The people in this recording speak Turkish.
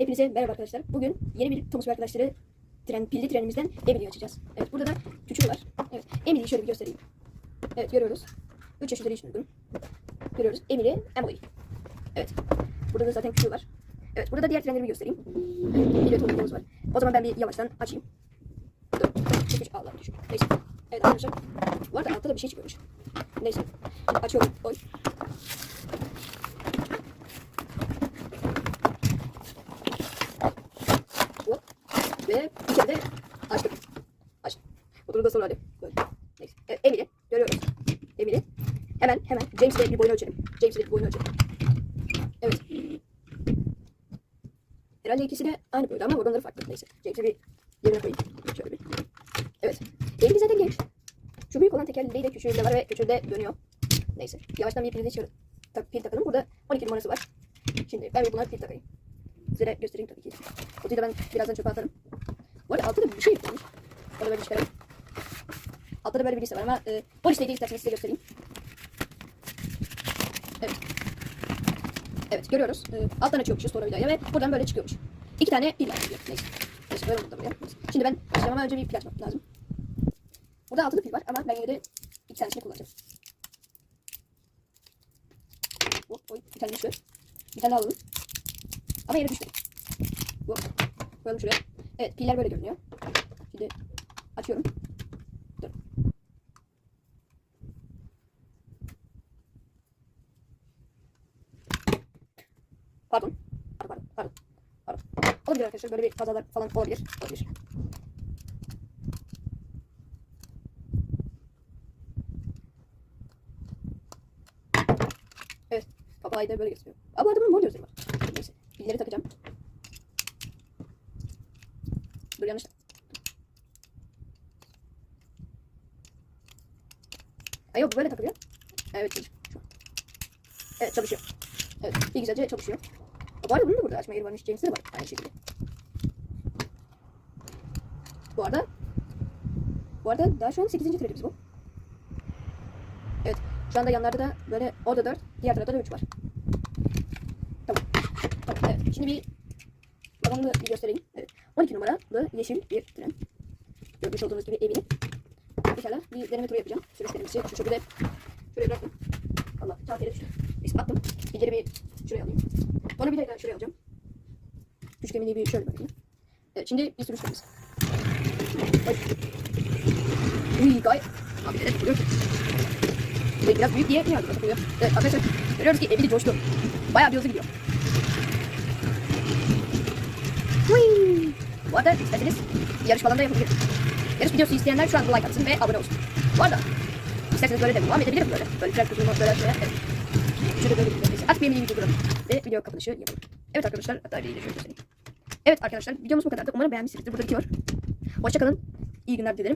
Hepinize merhaba arkadaşlar. Bugün yeni bir Thomas arkadaşları tren, pilli trenimizden Emily'yi açacağız. Evet burada da küçüğü var. Evet Emily'yi şöyle bir göstereyim. Evet görüyoruz. 3 yaş üzeri için uygun. Görüyoruz. Emily, Emily. Evet. Burada da zaten küçüğü var. Evet burada da diğer trenleri bir göstereyim. Evet, de toplumumuz var. O zaman ben bir yavaştan açayım. Dur. Çıkmış. Allah düşük. Neyse. Evet arkadaşlar. Bu arada altta da bir şey çıkıyormuş. Neyse. Şimdi açıyorum. Oy. Hop. Ve bir kere de açtık. Açtım. Oturup da sonra hadi. Böyle. Neyse. Evet, Emily. Görüyoruz. Emily. Hemen hemen James'le bir boyunu ölçelim. James'le bir boyunu ölçelim. Evet. Herhalde ikisi de aynı boyda ama organları farklı. Neyse. James'i bir yerine koyayım. Şöyle bir. Evet. Emily zaten genç. Şu büyük olan tekerleği de küçüğünde var ve küçüğünde dönüyor. Neyse. Yavaştan bir pilini çıkarıp tak, pil takalım. Burada 12 numarası var. Şimdi ben bir buna pil takayım. Size de göstereyim tabii ki. Kutuyu da ben birazdan çöpe atarım. Bu arada altta da bir şey. Onu da böyle çıkarayım. Altta da böyle bir liste var ama e, o listeyi de isterseniz size göstereyim. Evet. Evet görüyoruz. E, alttan açıyormuşuz sonra vidaya ve buradan böyle çıkıyormuş. İki tane pil var. Neyse. Neyse böyle oldu buraya. Neyse. Şimdi ben başlayacağım ama önce bir pil açmam lazım. Burada altılı pil var ama ben yine de iki tanesini kullanacağım. Hop, oy, bir tane düştü. Bir tane alalım. Ama yere düşmedi. Hop. Koyalım şuraya. Evet piller böyle görünüyor. Şimdi açıyorum. Dur. Pardon. Pardon, pardon, pardon. Olabilir arkadaşlar. Böyle bir kazalar falan olabilir. Olabilir. Evet. Kapağı da böyle gösteriyor. Aa, bu adamın mor gözleri var. Neyse. Pilleri takacağım. Dur yanlış. Ay yok böyle takılıyor. Evet çalışıyor. Evet çalışıyor. Evet bir güzelce çalışıyor. Bu arada bunun da burada açma yeri varmış. James'de de var aynı şekilde. Bu arada bu arada daha şu an 8. threadimiz bu. Evet. Şu anda yanlarda da böyle orada 4, diğer tarafta da 3 var. Tamam. Tamam. Evet. Şimdi bir balonunu bir göstereyim. Evet. 12 numaralı yeşil bir tren. Görmüş olduğunuz gibi evini. İnşallah bir deneme turu yapacağım. Sürüş denemesi. Şu şekilde şuraya bıraktım. Allah çantaya düştü. Attım. İleri bir şuraya alayım. Onu bir de şuraya alacağım. Küçük emini bir şöyle bakayım. Evet şimdi bir denemesi. Ay. Uy gayet. Abi evet vuruyor. Ve biraz büyük diye ne yazıyor? Takılıyor. Evet arkadaşlar görüyoruz ki Emily coştu. Bayağı bir hızlı gidiyor. Hui. Bu arada isterseniz yarış falan da yapabilirim. Yarış videosu isteyenler şu an like atsın ve abone olsun. Bu arada isterseniz böyle de devam edebilirim böyle. Böyle fren kutumu böyle şöyle. Evet. Şöyle böyle bir. Artık benim video duralım. Ve video kapanışı yapalım. Evet arkadaşlar hatta bir şöyle göstereyim. Evet arkadaşlar videomuz bu kadardı. Umarım beğenmişsinizdir. Burada bitiyor. Hoşçakalın. İyi günler dilerim.